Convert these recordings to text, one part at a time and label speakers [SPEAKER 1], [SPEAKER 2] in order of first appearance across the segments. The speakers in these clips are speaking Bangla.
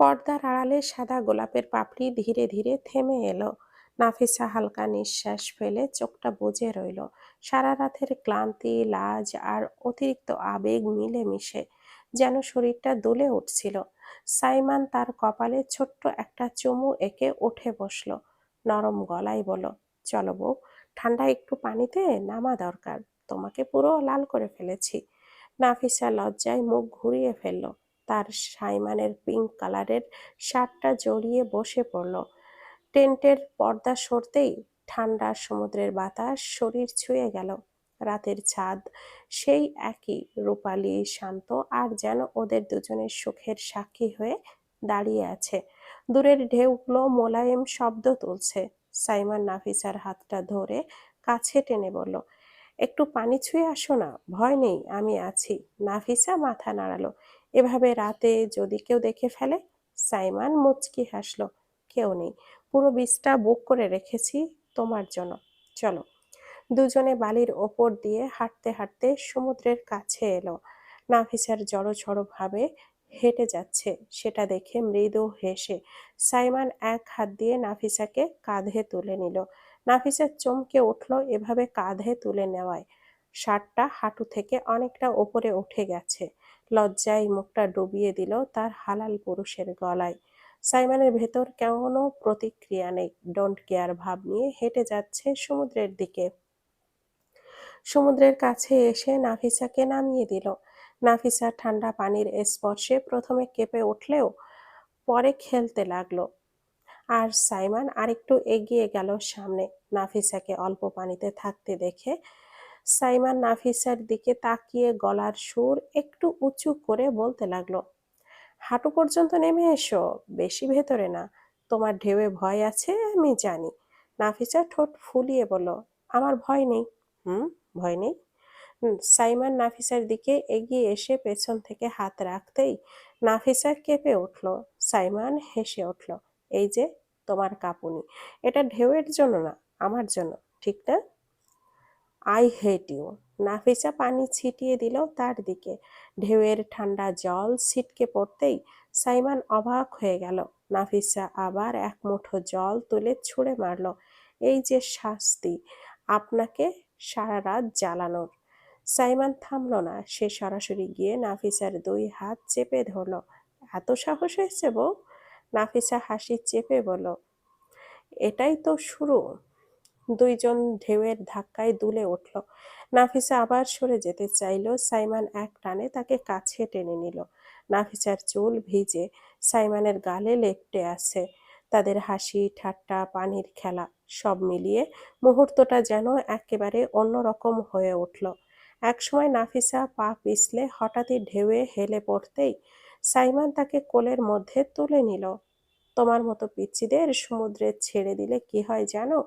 [SPEAKER 1] পর্দার আড়ালে সাদা গোলাপের পাপড়ি ধীরে ধীরে থেমে এলো। নাফিসা হালকা নিঃশ্বাস ফেলে চোখটা বুজে রইল। সারা রাতের ক্লান্তি, লাজ আর অতিরিক্ত আবেগ মিলে মিশে যেন শরীরটা দুলে উঠছিল। সাইমান তার কপালে ছোট্ট একটা চুমু এঁকে উঠে বসল। নরম গলায় বলো চলো বউ, ঠান্ডা একটু পানিতে নামা দরকার। তোমাকে পুরো লাল করে ফেলেছি। নাফিসা লজ্জায় মুখ ঘুরিয়ে ফেলল। তার সাইমানের পিঙ্ক কালারের শার্টটা জড়িয়ে বসে পড়ল। টেন্টের পর্দা সরতেই ঠান্ডা সমুদ্রের বাতাস শরীর ছুঁয়ে গেল। রাতের ছাদ সেই একই, রূপালি, শান্ত আর যেন ওদের দুজনের সুখের সাক্ষী হয়ে দাঁড়িয়ে আছে। দূরের ঢেউগুলো মোলায়েম শব্দ তুলছে। সাইমান নাফিসার হাতটা ধরে কাছে টেনে বলল একটু পানি ছুঁয়ে আসো না, ভয় নেই, আমি আছি। নাফিসা মাথা নাড়ালো। এভাবে রাতে যদি কেউ দেখে ফেলে, সাইমান মুচকি হাসলো। কেউ নেই। পুরো বীজটা বুক করে রেখেছি তোমার জন্য। চলো। দুজনে বালির ওপর দিয়ে হাঁটতে হাঁটতে সমুদ্রের কাছে এলো। নাফিসার জড়ো ঝড়ো ভাবে হেঁটে যাচ্ছে, সেটা দেখে মৃদু হেসে। সাইমান এক হাত দিয়ে নাফিসাকে কাঁধে তুলে নিল। নাফিসা চমকে উঠল এভাবে কাঁধে তুলে নেওয়ায়। শার্টটা হাঁটু থেকে অনেকটা ওপরে উঠে গেছে। লজ্জায় মুখটা ডুবিয়ে দিল তার হালাল পুরুষের গলায়। সাইমানের ভেতর কোনো প্রতিক্রিয়া নেই। ডোন্ট কেয়ার ভাব নিয়ে হেঁটে যাচ্ছে সমুদ্রের দিকে। সমুদ্রের কাছে এসে নাফিসাকে নামিয়ে দিল। নাফিসা ঠান্ডা পানির স্পর্শে প্রথমে কেঁপে উঠলেও পরে খেলতে লাগল। আর সাইমান আরেকটু এগিয়ে গেল সামনে। নাফিসাকে অল্প পানিতে থাকতে দেখে সাইমান নাফিসার দিকে তাকিয়ে গলার সুর একটু উঁচু করে বলতে লাগল, হাঁটু পর্যন্ত নেমে এসো, বেশি ভেতরে না। তোমার ঢেউয়ে ভয় আছে, আমি জানি। নাফিসা ঠোঁট ফুলিয়ে বলল, আমার ভয় নেই। হুম, ভয় নেই? সাইমান নাফিসার দিকে এগিয়ে এসে পেছন থেকে হাত রাখতেই নাফিসা কেঁপে উঠল। সাইমান হেসে উঠল, এই যে তোমার কাপুনি। এটা ঢেউয়ের জন্য না, আমার জন্য, ঠিক না? আই হেট ইউ নাফিসা পানি ছিটিয়ে দিল তার দিকে। ঢেউয়ের ঠান্ডা জল ছিটকে পড়তেই সাইমান অবাক হয়ে গেল। নাফিসা আবার এক মুঠো জল তুলে ছুঁড়ে মারল। এই যে শাস্তি, আপনাকে সারা রাত জ্বালানোর। সাইমান থামল না, সে সরাসরি গিয়ে নাফিসার দুই হাত চেপে ধরল। এত সাহস হয়েছে বউ? নাফিসা হাসি চেপে বলল, এটাই তো শুরু। দুইজন ঢেউয়ের ধাক্কায় দুলে উঠল। নাফিসা আবার সরে যেতে চাইল। সাইমান এক টানে তাকে কাছে টেনে নিল। নাফিসার চুল ভিজে সাইমানের গালে লেপটে আছে। তাদের হাসি, ঠাট্টা, পানির খেলা সব মিলিয়ে মুহূর্তটা যেন একেবারে অন্যরকম হয়ে উঠল। একসময় নাফিসা পা পিছলে হঠাৎই ঢেউয়ে হেলে পড়তেই সাইমান তাকে কোলের মধ্যে তুলে নিল। তোমার মতো পিচ্ছিদের সমুদ্রে ছেড়ে দিলে কি হয় জানো?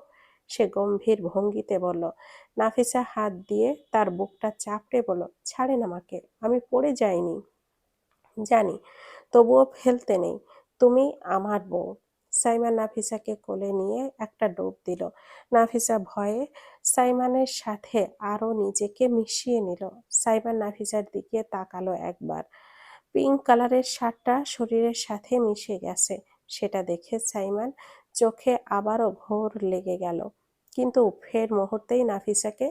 [SPEAKER 1] সে গম্ভীর ভঙ্গিতে বলল, নাফিসা হাত দিয়ে তার বুকটা চাপড়ে বলল, ছাড়েন আমাকে, আমি পড়ে যাইনি। জানি, তবুও ফেলতে নেই, তুমি আমার বউ। সাইমান নাফিসাকে কোলে নিয়ে একটা ডোব দিল। নাফিসা ভয়ে সাইমানের সাথে আরও নিজেকে মিশিয়ে নিল। সাইমান নাফিসার দিকে তাকালো একবার। পিঙ্ক কালারের শার্টটা শরীরের সাথে মিশে গেছে, সেটা দেখে সাইমান চোখে আবারও ঘোর লেগে গেল। কিন্তু ফের মুহূর্তেই নাফিসাকে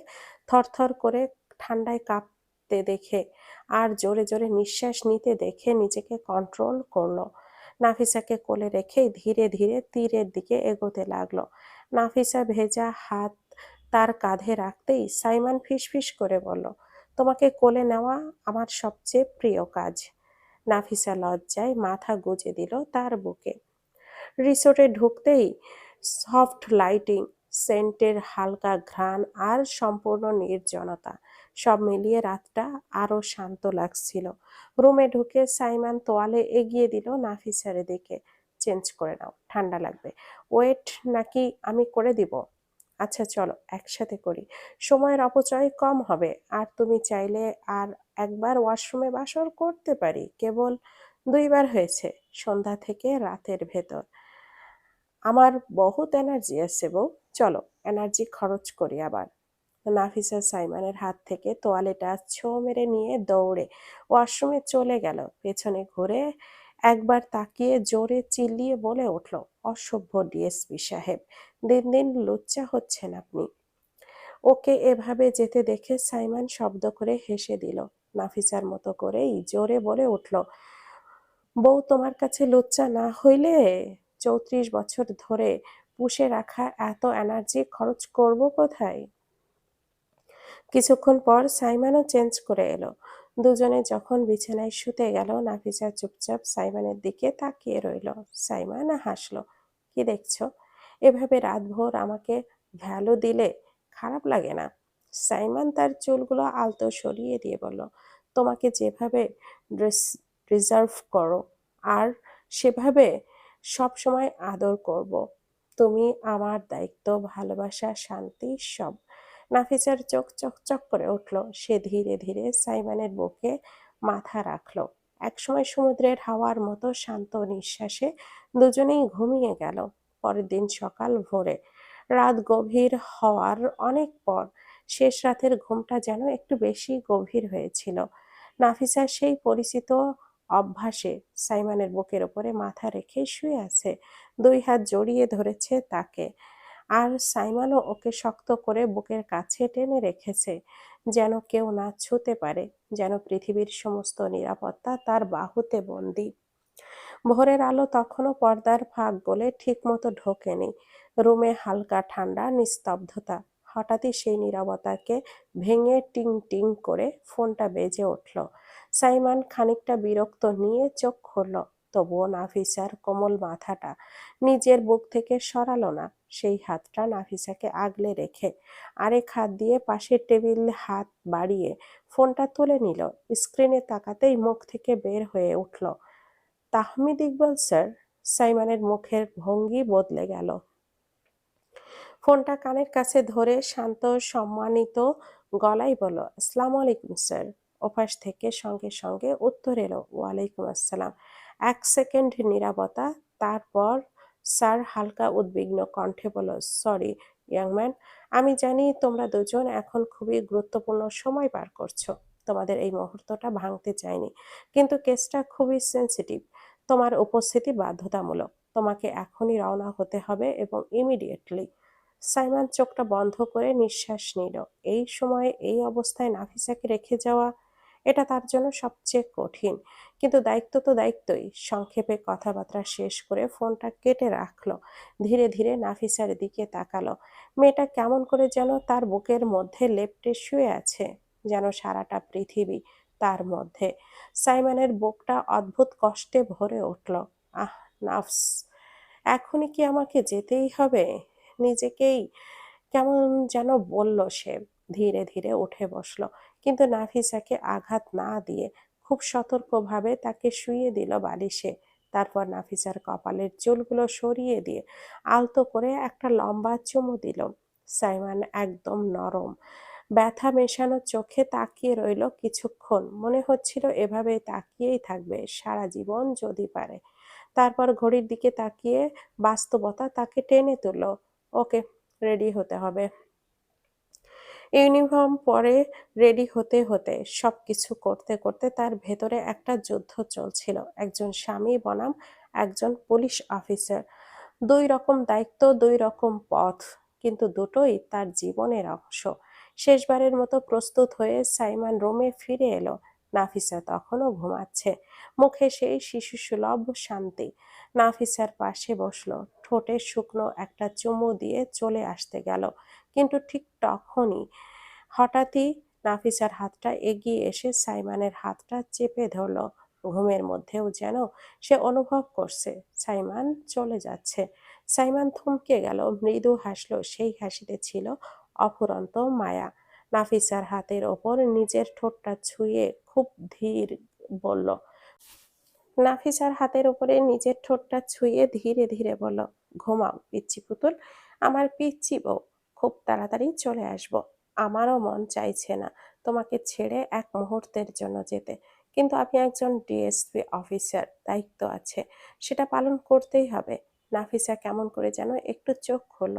[SPEAKER 1] থরথর করে ঠান্ডায় কাঁপতে দেখে আর জোরে জোরে নিঃশ্বাস নিতে দেখে নিজেকে কন্ট্রোল করল। নাফিসাকে কোলে রেখেই ধীরে ধীরে তীরের দিকে এগোতে লাগল। নাফিসা ভেজা হাত তার কাঁধে রাখতেই সাইমান ফিসফিস করে বলল, তোমাকে কোলে নেওয়া আমার সবচেয়ে প্রিয় কাজ। নাফিসা লজ্জায় মাথা গুজে দিল তার বুকে। রিসোর্টে ঢুকতেই সফট লাইটিং, সেন্টের হালকা ঘ্রাণ আর সম্পূর্ণ নির্জনতা সব মিলিয়ে রাতটা আরও শান্ত লাগছিল। রুমে ঢুকে সাইমান তোয়ালে এগিয়ে দিল নাফিসারের দিকে। চেঞ্জ করে নাও, ঠান্ডা লাগবে। ওয়েট নাকি আমি করে দিব? আচ্ছা চলো একসাথে করি। সময়ের অপচয় কম হবে, আর তুমি চাইলে আর একবার ওয়াশরুমে বাসর করতে পারি। কেবল দুইবার হয়েছে সন্ধ্যা থেকে রাতের ভেতর। আমার বহুত এনার্জি আছে বউ। চলো এনার্জি খরচ করি আবার। নাফিসা সাইমানের হাত থেকে তোয়ালেটা ছো মেরে নিয়ে দৌড়ে ওয়াশরুমে চলে গেল। পেছনে ঘুরে একবার তাকিয়ে জোরে চিল্লিয়ে বলে উঠল, অসভ্য ডিএসপি সাহেব, দিন দিন লুচ্চা হচ্ছেন আপনি। ওকে এভাবে যেতে দেখে সাইমান শব্দ করে হেসে দিল, নাফিসার মতো করেই জোরে বলে উঠল, বউ তোমার কাছে লজ্জা না হইলে চৌত্রিশ বছর ধরে পুষে রাখা এত এনার্জি খরচ করব কোথায়? কিছুক্ষণ পর সাইমানও চেঞ্জ করে এলো দুজনে যখন বিছানায় শুতে গেল, নাফিসা চুপচাপ সাইমানের দিকে তাকিয়ে রইল। সাইমান হাসলো, কি দেখছ? এভাবে রাতভর আমাকে ভ্যালু দিলে খারাপ লাগে না? সাইমান তার চুলগুলো আলতো সরিয়ে দিয়ে বলল, তোমাকে যেভাবে রিজার্ভ করো, আর সেভাবে সব সময় আদর করব। তুমি আমার দায়িত্ব, ভালোবাসা, শান্তি সব নাফিসার চোখ চকচক করে উঠল। সে ধীরে ধীরে সাইমানের বুকে মাথা রাখল। একসময় সমুদ্রের হাওয়ার মতো শান্ত নিঃশ্বাসে দুজনেই ঘুমিয়ে গেল। পরের দিন সকাল ভোরে। রাত গভীর হওয়ার অনেক পর শেষ রাতের ঘুমটা যেন একটু বেশি গভীর হয়েছিল। নাফিসা সেই পরিচিত অভ্যাসে সাইমানের বুকের ওপরে মাথা রেখে শুয়ে আছে। দুই হাত জড়িয়ে ধরেছে তাকে। আর সাইমানও ওকে শক্ত করে বুকের কাছে টেনে রেখেছে, যেন কেউ না ছুতে পারে, যেন পৃথিবীর সমস্ত নিরাপত্তা তার বাহুতে বন্দি। ভোরের আলো তখনও পর্দার ফাঁক বলে ঠিকমতো ঢোকেনি। রুমে হালকা ঠান্ডা, নিস্তব্ধতা। হঠাৎই সেই নীরবতাকে ভেঙে টিং টিং করে ফোনটা বেজে উঠল। সাইমান খানিকটা বিরক্ত নিয়ে চোখ খুলল, তবুও নাফিসার কোমল মাথাটা। নিজের বুক থেকে সরালো না। সেই হাতটা নাফিসাকে আগলে রেখে আরেক হাত দিয়ে পাশের টেবিল হাত বাড়িয়ে ফোনটা তুলে নিল। স্ক্রিনে তাকাতেই মুখ থেকে বের হয়ে উঠল। তাহমিদ ইকবাল, স্যার? সাইমানের মুখের ভঙ্গি বদলে গেল। ফোনটা কানের কাছে ধরে শান্ত, সম্মানিত গলায় বলল, আসসালাম আলাইকুম, স্যার। ওপাশ থেকে সঙ্গে সঙ্গে উত্তর এলো, ওয়ালাইকুম আসসালাম। এক সেকেন্ড নিরাপত্তা, তারপর স্যার, হালকা উদ্বিগ্ন কণ্ঠে বলল, সরি ইয়াংম্যান আমি জানি তোমরা দুজন এখন খুবই গুরুত্বপূর্ণ সময় পার করছ। তোমাদের এই মুহূর্তটা ভাঙতে চাইনি। কিন্তু কেসটা খুবই সেন্সিটিভ। তোমার উপস্থিতি বাধ্যতামূলক। তোমাকে এখনই রওনা হতে হবে এবং ইমিডিয়েটলি। সাইমান চোখটা বন্ধ করে নিঃশ্বাস নিল। এই সময়ে এই অবস্থায় নাফিসাকে রেখে যাওয়া এটা তার জন্য সবচেয়ে কঠিন। কিন্তু দায়িত্ব তো দায়িত্বই। সংক্ষেপে কথাবার্তা শেষ করে ফোনটা কেটে রাখল। ধীরে ধীরে নাফিসার দিকে তাকালো। মেয়েটা কেমন করে যেন তার বুকের মধ্যে লেপটে শুয়ে আছে, যেন সারাটা পৃথিবী তার মধ্যে। সাইমানের বুকটা অদ্ভুত কষ্টে ভরে উঠল। আহ, নাফস, এখনই কি আমাকে যেতেই হবে? নিজেকেই কেমন যেন বলল সে। ধীরে ধীরে উঠে বসল। কিন্তু নাফিসাকে আঘাত না দিয়ে খুব সতর্কভাবে তাকে শুইয়ে দিল বালিশে। তারপর নাফিসার কপালের চুলগুলো সরিয়ে দিয়ে আলতো করে একটা লম্বা চুমু দিল। সাইমান একদম নরম। ব্যথা মেশানো চোখে তাকিয়ে রইল কিছুক্ষণ। মনে হচ্ছিল এভাবে তাকিয়েই থাকবে সারা জীবন যদি পারে। তারপর ঘড়ির দিকে তাকিয়ে বাস্তবতা তাকে টেনে তুলল। ওকে, রেডি হতে হবে। ইউনিফর্ম পরে রেডি হতে হতে সব কিছু করতে করতে তার ভেতরে একটা যুদ্ধ চলছিল। একজন স্বামী বনাম, একজন পুলিশ অফিসার। দুই রকম দায়িত্ব, দুই রকম পথ, কিন্তু দুটোই তার জীবনের অংশ। শেষবারের মতো প্রস্তুত হয়ে সাইমান রোমে ফিরে এলো। নাফিসা তখনও ঘুমাচ্ছে। মুখে সেই শিশু সুলভ শান্তি। নাফিসার পাশে বসল। ঠোঁটে শুকনো একটা চুমু দিয়ে চলে আসতে গেল। কিন্তু ঠিক তখনই হঠাৎই নাফিসার হাতটা এগিয়ে এসে সাইমানের হাতটা চেপে ধরল। ঘুমের মধ্যেও যেন সে অনুভব করছে, সাইমান চলে যাচ্ছে। সাইমান থমকে গেল, মৃদু হাসলো, সেই হাসিতে ছিল অফুরন্ত মায়া। নাফিসার হাতের ওপর নিজের ঠোঁটটা ছুঁয়ে খুব ধীর বলল নাফিসার হাতের উপরে নিজের ঠোঁটটা ছুঁয়ে ধীরে ধীরে বলল, ঘুমাও পিচ্ছি পুতুল। আমার পিচ্ছি বউ। খুব তাড়াতাড়ি চলে আসব। আমারও মন চাইছে না তোমাকে ছেড়ে এক মুহূর্তের জন্য যেতে। কিন্তু আমি একজন ডিএসপি অফিসার, দায়িত্ব আছে। সেটা পালন করতেই হবে। নাফিসা কেমন করে যেন একটু চোখ খুলল,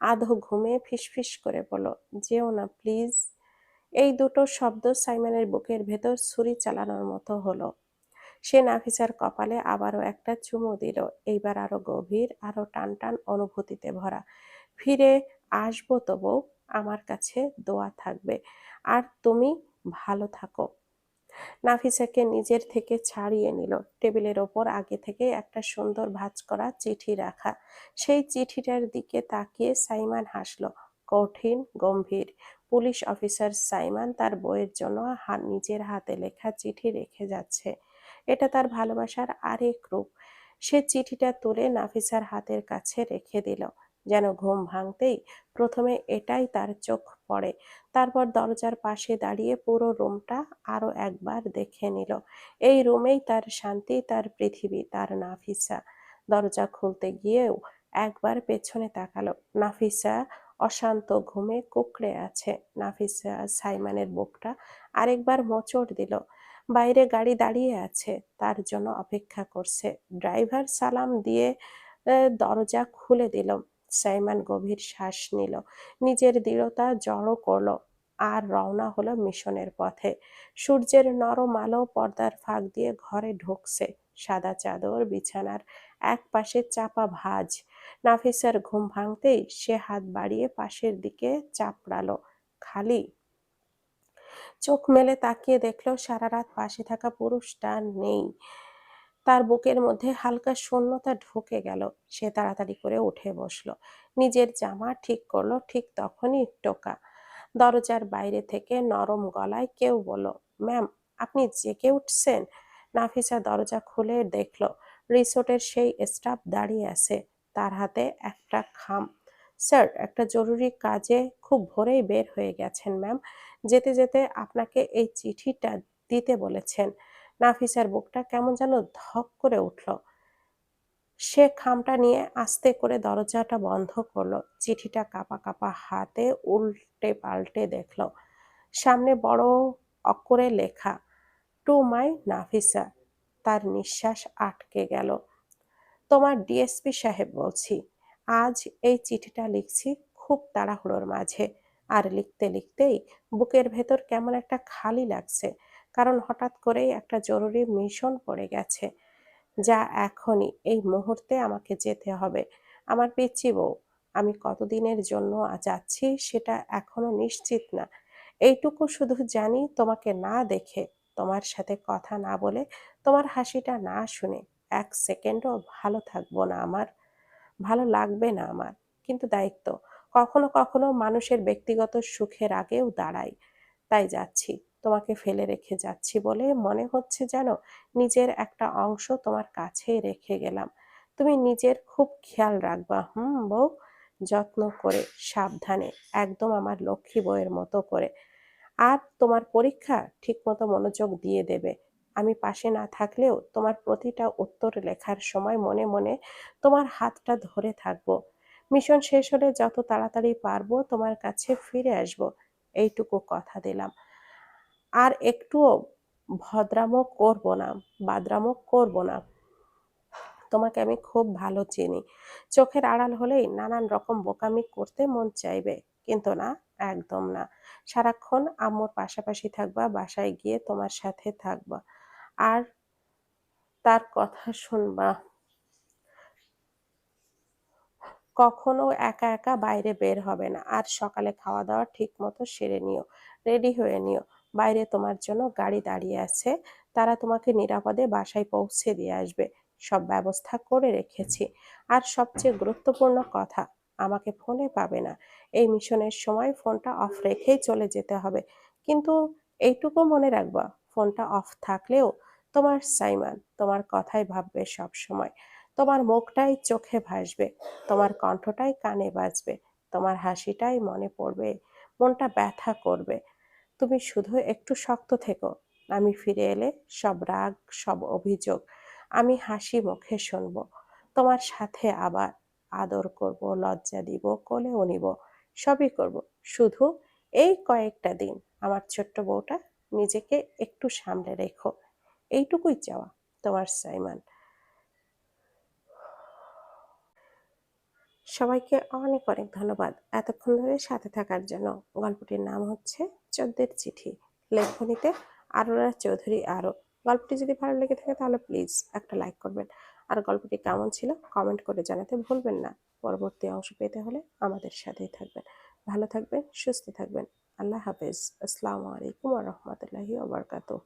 [SPEAKER 1] আধো ঘুমে ফিসফিস করে বলল, যেও না, প্লিজ। এই দুটো শব্দ সাইমনের বুকের ভেতর ছুরি চালানোর মতো হলো। সে নাফিসার কপালে আবারও একটা চুমু দিল। এইবার আরও গভীর, আরও টান টান অনুভূতিতে ভরা। ফিরে আসব তো বউ আমার কাছে দোয়া থাকবে। আর তুমি ভালো থাকো। নাফিসাকে নিজের থেকে ছাড়িয়ে নিল। টেবিলের ওপর আগে থেকে একটা সুন্দর ভাঁজ করা চিঠি রাখা। সেই চিঠিটার দিকে তাকিয়ে সাইমান হাসল। কঠিন, গম্ভীর। পুলিশ অফিসার সাইমান তার বইয়ের জন্য নিজের হাতে লেখা চিঠি রেখে যাচ্ছে। এটা তার ভালোবাসার আরেক রূপ। সে চিঠিটা তুলে নাফিসার হাতের কাছে রেখে দিল। যেন ঘুম ভাঙতেই প্রথমে এটাই তার চোখ পড়ে। তারপর দরজার পাশে দাঁড়িয়ে পুরো রুমটা আরও একবার দেখে নিল। এই রুমেই তার শান্তি, তার পৃথিবী, তার নাফিসা। দরজা খুলতে গিয়েও একবার পেছনে তাকালো। নাফিসা অশান্ত ঘুমে কুকড়ে আছে। নাফিস সাইমানের বুকটা আরেকবার মোচড় দিল। বাইরে গাড়ি দাঁড়িয়ে আছে, তার জন্য অপেক্ষা করছে। ড্রাইভার সালাম দিয়ে দরজা খুলে দিল। সাইমান গভীর শ্বাস নিল। নিজের দৃঢ়তা জড়ো করল। আর রওনা হলো মিশনের পথে। সূর্যের নরম আলো পর্দার ফাঁক দিয়ে ঘরে ঢুকছে। সাদা চাদর, বিছানার এক পাশে চাপা ভাঁজ। নাফিসার ঘুম ভাঙতেই সে হাত বাড়িয়ে পাশের দিকে চাপড়ালো, খালি। চোখ মেলে তাকিয়ে দেখল সারা রাত পাশে থাকা পুরুষটা নেই। তার বুকের মধ্যে হালকা শূন্যতা ঢুকে গেল। সে তাড়াতাড়ি করে উঠে বসল। নিজের জামা ঠিক করল, ঠিক তখনই টোকা। দরজার বাইরে থেকে নরম গলায় কেউ বলল, ম্যাম, আপনি জেগে উঠছেন? নাফিসা দরজা খুলে দেখল, রিসোর্টের সেই স্টাফ দাঁড়িয়ে আছে। তার হাতে একটা খাম। স্যার, একটা জরুরি কাজে খুব ভোরেই বের হয়ে গেছেন, ম্যাম। যেতে যেতে আপনাকে এই চিঠিটা দিতে বলেছেন। নাফিসার বুকটা কেমন যেন ধক করে উঠল। সে খামটা নিয়ে আস্তে করে দরজাটা বন্ধ করল। চিঠিটা কাপা কাপা হাতে উল্টে পাল্টে দেখল। সামনে বড় অক্ষরে লেখা, টু মাই নাফিসা। তার নিঃশ্বাস আটকে গেল। তোমার ডিএসপি সাহেব বলছি। আজ এই চিঠিটা লিখছি খুব তাড়াহুড়োর মাঝে। আর লিখতে লিখতেই বুকের ভেতর কেমন একটা খালি লাগছে, কারণ হঠাৎ করেই একটা জরুরি মিশন পড়ে গেছে। যা এখনই এই মুহূর্তে আমাকে যেতে হবে। আমার পিচ্ছি বউ, আমি কতদিনের জন্য যাচ্ছি সেটা এখনও নিশ্চিত না। এইটুকু শুধু জানি তোমাকে না দেখে, তোমার সাথে কথা না বলে তোমার হাসিটা না শুনে এক সেকেন্ডও ভালো থাকব না আমার। ভালো লাগবে না আমার। কিন্তু দায়িত্ব, কখনো কখনো মানুষের ব্যক্তিগত সুখের আগেও দাঁড়াই। তাই যাচ্ছি, তোমাকে ফেলে রেখে যাচ্ছি বলে মনে হচ্ছে যেন নিজের একটা অংশ তোমার কাছেই রেখে গেলাম। তুমি নিজের খুব খেয়াল রাখবা, হুম বউ? যত্ন করে, সাবধানে, একদম আমার লক্ষ্মী বউয়ের মতো করে। আর তোমার পরীক্ষা ঠিকমতো মনোযোগ দিয়ে দেবে। আমি পাশে না থাকলেও তোমার প্রতিটা উত্তর লেখার সময় মনে মনে তোমার হাতটা ধরে থাকব। মিশন শেষ হলে যত তাড়াতাড়ি পারব তোমার কাছে ফিরে আসব, এইটুকু কথা দিলাম। আর একটুও ভদ্রামো করব না, বাদরামো করব না। তোমাকে আমি খুব ভালো চিনি। চোখের আড়াল হলেই নানান রকম বোকামি করতে মন চাইবে, কিন্তু না, একদম না। সারাক্ষণ আম্মুর পাশাপাশি থাকবা, বাসায় গিয়ে তোমার সাথে থাকবা। আর তার কথা শুনবা কখনো একা একা বাইরে বের হবে না। আর সকালে খাওয়া দাওয়া ঠিক মতো সেরে নিও, রেডি হয়ে নিও। বাইরে তোমার জন্য গাড়ি দাঁড়িয়ে আছে। তারা তোমাকে নিরাপদে বাসায় পৌঁছে দিয়ে আসবে। সব ব্যবস্থা করে রেখেছি। আর সবচেয়ে গুরুত্বপূর্ণ কথা, আমাকে ফোনে পাবে না। এই মিশনের সময় ফোনটা অফ রেখেই চলে যেতে হবে। কিন্তু এইটুকু মনে রাখবা, ফোনটা অফ থাকলেও তোমার সাইমান, তোমার কথাই ভাববে সব সময়। তোমার মুখটাই চোখে ভাসবে, তোমার কণ্ঠটাই কানে বাজবে, তোমার হাসিটাই মনে পড়বে, মনটা ব্যথা করবে। তুমি শুধু একটু শক্ত থেকো। আমি ফিরে এলে সব রাগ, সব অভিযোগ আমি হাসি মুখে শুনব। তোমার সাথে আবার আদর করব, লজ্জা দিব, কোলেও নিব, সবই করব। শুধু এই কয়েকটা দিন আমার ছোট্ট বউটা নিজেকে একটু সামলে রেখো। এইটুকুই চাওয়া, তোমার সাইমান। সবাইকে অনেক অনেক ধন্যবাদ এতক্ষণ ধরে সাথে থাকার জন্য। গল্পটির নাম হচ্ছে চোদ্দের চিঠি। লেখনীতে আরোরা চৌধুরী আরও। গল্পটি যদি ভালো লেগে থাকে তাহলে প্লিজ একটা লাইক করবেন। আর গল্পটি কেমন ছিল কমেন্ট করে জানাতে ভুলবেন না। পরবর্তী অংশ পেতে হলে আমাদের সাথেই থাকবেন। ভালো থাকবেন, সুস্থ থাকবেন। আল্লাহ হাফেজ। আসসালামু আলাইকুম রহমতুল্লাহি ওবরকাতুহ